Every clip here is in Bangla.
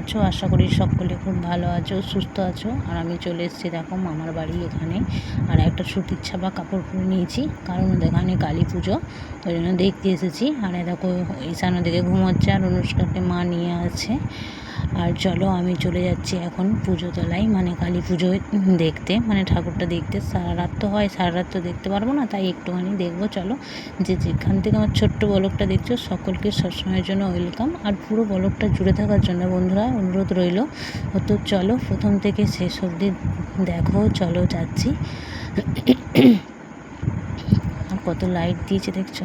আছো? আশা করি সকলে খুব ভালো আছো, সুস্থ আছো। আর আমি চলে এসেছি দেখো মামার বাড়ি এখানে। আর একটা সুতির ছাপা কাপড় পরে নিয়েছি, কারণ এখানে কালী পুজো ওই জন্য দেখতে এসেছি। আর দেখো ঈশান ওদিকে ঘুমাচ্ছে আর অনুষ্কাকে মা নিয়ে আছে আর চলো আমি চলে যাচ্ছি এখন পুজো তলায় মানে কালী পুজো দেখতে মানে ঠাকুরটা দেখতে। সারা রাত তো হয়, সারা রাত তো দেখতে পারব না, তাই একটুখানি দেখব, চলো। যে যেখান থেকে আমার ছোট্ট বলকটা দেখছ, সকলকে সবসময়ের জন্য ওয়েলকাম আর পুরো বলকটা জুড়ে থাকার জন্য বন্ধুরা অনুরোধ রইল, তো চলো প্রথম থেকে শেষ অবধি দেখো, চলো যাচ্ছি। আর কত লাইট দিয়েছে, দেখছ?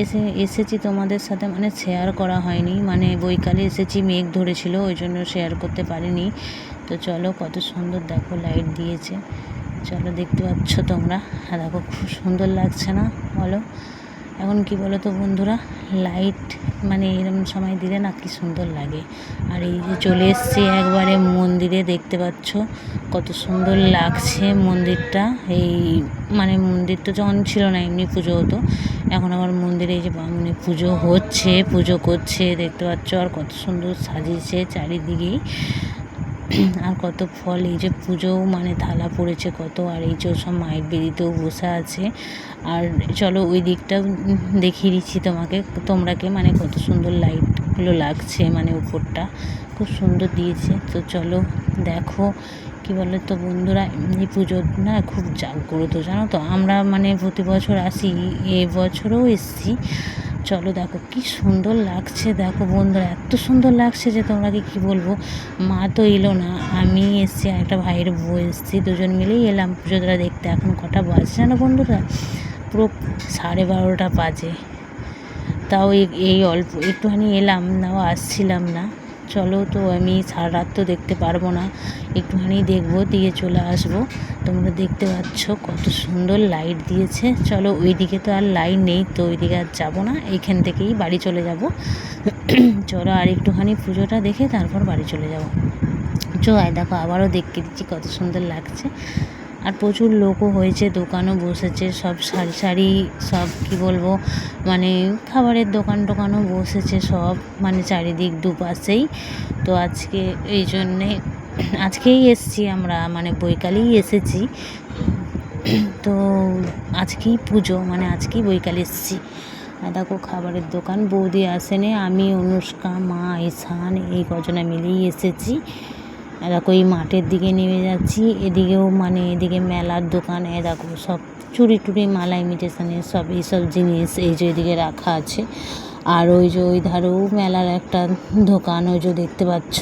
এসে, এসেছি তোমাদের সাথে মানে শেয়ার করা হয়নি। মানে বৈকালে এসেছি, মেঘ ধরেছিল, ওই জন্য শেয়ার করতে পারিনি। তো চলো, কত সুন্দর দেখো লাইট দিয়েছে। চলো, দেখতে পাচ্ছ তোমরা। দেখো, খুব সুন্দর লাগছে না? বলো। এখন কি বলো তো বন্ধুরা লাইট মানে এরকম সময় দিলে না কি সুন্দর লাগে। আর এই যে চলে এসছি একবারে মন্দিরে, দেখতে পাচ্ছ কত সুন্দর লাগছে মন্দিরটা। এই মানে মন্দির তো যখন ছিল না এমনি পুজো হতো, এখন আবার মন্দিরে এই যে মানে পুজো হচ্ছে, পুজো করছে, দেখতে পাচ্ছ আর কত সুন্দর সাজিয়েছে চারিদিকেই। আর কত ফল, এই যে পুজোও মানে থালা পড়েছে কত, আর এই যে সব মায়ের বেদিতেও বসে আছে। আর চলো ওই দিকটাও দেখিয়ে দিচ্ছি তোমাকে তোমরাকে মানে কত সুন্দর লাইটগুলো লাগছে মানে উপরটা, খুব সুন্দর দিয়েছে। তো চলো দেখো কী বলো তো বন্ধুরা এমনি পুজো না খুব জাগ্রত জানো তো আমরা মানে প্রতি বছর আসি, এ বছরও এসছি। চলো দেখো, কি সুন্দর লাগছে দেখো বন্ধুরা, এত সুন্দর লাগছে যে তোমাকে কি বলব? মা তো এলো না, আমি এসছি একটা ভাইয়ের বউ এসছি, দুজন মিলেই এলাম পুজোটা দেখতে, এখন কটা বাজছে জানো বন্ধুরা? পুরো সাড়ে বারোটা বাজে। তাও এই অল্প, একটুখানি এলাম, নাও আসছিলাম না। চলো তো আমি সারা রাত তো দেখতে পারব না। একটুখানি দেখব, দিয়ে চলে আসব। তোমরা দেখতে পাচ্ছ কত সুন্দর লাইট দিয়েছে। চলো ওই দিকে তো আর লাইট নেই, তো ওই দিকে আর যাব না। এইখান থেকেই বাড়ি চলে যাব। চলো আর একটুখানি পুজোটা দেখে তারপর বাড়ি চলে যাব। চো, আয় দেখো, আবারও দেখতে দিচ্ছি কত সুন্দর লাগছে। আর প্রচুর লোকও হয়েছে, দোকানও বসেছে, সব সারি সারি সব কি বলব মানে খাবারের দোকান টোকানও বসেছে সব মানে চারিদিক দুপাশেই। তো আজকে এই জন্যে আজকেই এসছি আমরা মানে বৈকালেই এসেছি। তো আজকেই পুজো মানে আজকেই বৈকালে এসেছি। আর দেখো খাবারের দোকান, বৌদি আসেনি, আমি, অনুষ্কা, মা, ঈশান, এই কজনা মিলেই এসেছি। দেখো এই মাঠের দিকে নেমে যাচ্ছি। এদিকেও মানে এদিকে মেলার দোকান দেখো সব চুরি টুড়ি মালা ইমিটেশনের সব এইসব জিনিস এই যে এদিকে রাখা আছে। আর ওই যে ওই ধারেও মেলার একটা দোকান, ওই যে দেখতে পাচ্ছ,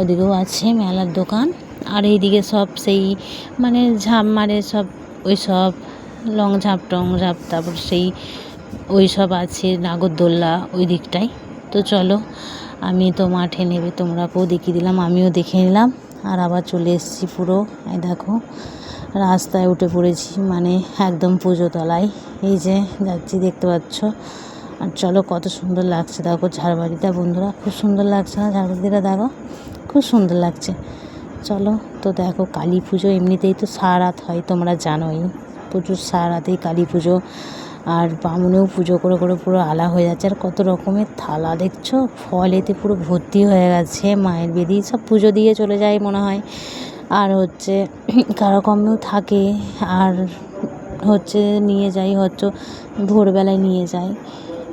ওদিকেও আছে মেলার দোকান। আর এইদিকে সব সেই মানে ঝাঁপ মারে সব, ওই সব লং ঝাঁপ, টং ঝাঁপ, তারপর সেই ওই সব আছে নাগরদোল্লা ওই দিকটায়। তো চলো, আমি তো মাঠে নেবে তোমরাকেও দেখিয়ে দিলাম, আমিও দেখে নিলাম, আর আবার চলে এসেছি পুরো, এই দেখো, রাস্তায় উঠে পড়েছি মানে একদম পুজো তলায়, এই যে যাচ্ছি দেখতে পাচ্ছ, আর চলো কত সুন্দর লাগছে, দেখো ঝাড়বাড়িটা বন্ধুরা, খুব সুন্দর লাগছে না ঝাড়বাড়িটা, দেখো, খুব সুন্দর লাগছে, চলো, তো দেখো কালী পুজো এমনিতেই তো সারাত হয়, তোমরা জানোই, প্রচুর সারা রাতেই কালী পুজো আর বামুনেও পুজো করে করে পুরো আলা হয়ে যাচ্ছে। আর কত রকমের থালা দেখছ? ফল এতে পুরো ভর্তি হয়ে গেছে, মায়ের বেদি, সব পুজো দিয়ে চলে যায় মনে হয়। আর হচ্ছে কারও কমেও থাকে, আর হচ্ছে নিয়ে যাই হচ্ছে ভোরবেলায় নিয়ে যাই।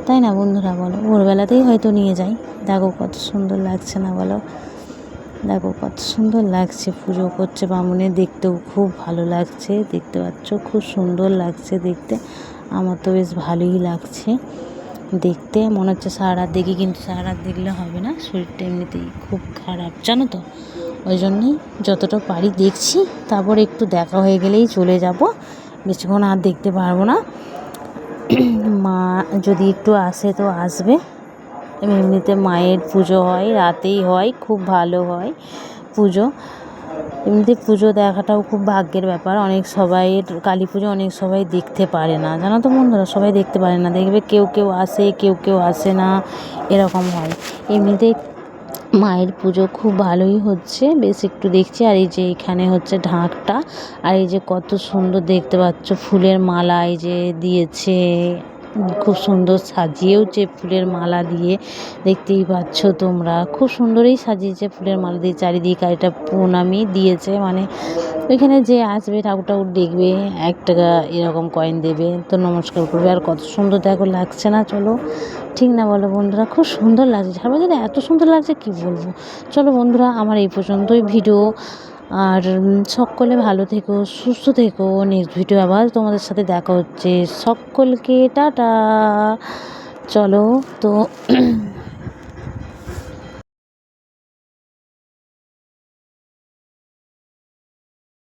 তাই না বন্ধুরা বলো? ভোরবেলাতেই হয়তো নিয়ে যাই। দেখো কত সুন্দর লাগছে না বলো? দেখো কত সুন্দর লাগছে পুজো করছে বামুনের, দেখতেও খুব ভালো লাগছে, দেখতে পাচ্ছ? খুব সুন্দর লাগছে দেখতে। আমার তো বেশ ভালোই লাগছে। দেখতে মনে হচ্ছে সারা রাত দেখি, কিন্তু সারা রাত দেখলে হবে না। শরীরটা এমনিতেই খুব খারাপ, জানো তো? ওই জন্যই যতটা পারি দেখছি, তারপর একটু দেখা হয়ে গেলেই চলে যাব। বেশিক্ষণ আর দেখতে পারব না। মা যদি একটু আসে তো আসবে। এমনিতে মায়ের পুজো হয়, রাতেই হয়, খুব ভালো হয় পুজো। এমনিতে পুজো দেখাটাও খুব ভাগ্যের ব্যাপার। অনেক সবাই কালী পুজো অনেক সবাই দেখতে পারে না। জানো তো বন্ধুরা, সবাই দেখতে পারে না। দেখবে কেউ কেউ আসে, কেউ কেউ আসে না। এরকম হয়। এমনিতে মায়ের পুজো খুব ভালোই হচ্ছে। বেশ একটু দেখছি। আর এই যে এখানে হচ্ছে ঢাকটা। আর এই যে কত সুন্দর দেখতে পাচ্ছ ফুলের মালা এই যে দিয়েছে খুব সুন্দর সাজিয়েওছে ফুলের মালা দিয়ে দেখতেই পাচ্ছ তোমরা। খুব সুন্দরই সাজিয়েছে ফুলের মালা দিয়ে, চারিদিকে আর এটা প্রণামী দিয়েছে। মানে ওইখানে যে আসবে ঠাকুর ঠাকুর দেখবে এক টাকা এরকম কয়েন দেবে, তো নমস্কার করবে। আর কত সুন্দর দেখো, লাগছে না, চলো। ঠিক না বলো বন্ধুরা, খুব সুন্দর লাগছে। ঝাড়বাতিটা এত সুন্দর লাগছে, কি বলব? চলো বন্ধুরা, আমার এই পর্যন্তই ভিডিও। আর সকলে ভালো থেকো, সুস্থ থেকো নেক্সট ভিডিও আবার তোমাদের সাথে দেখা হচ্ছে। সকলকে টাটা। চলো, তো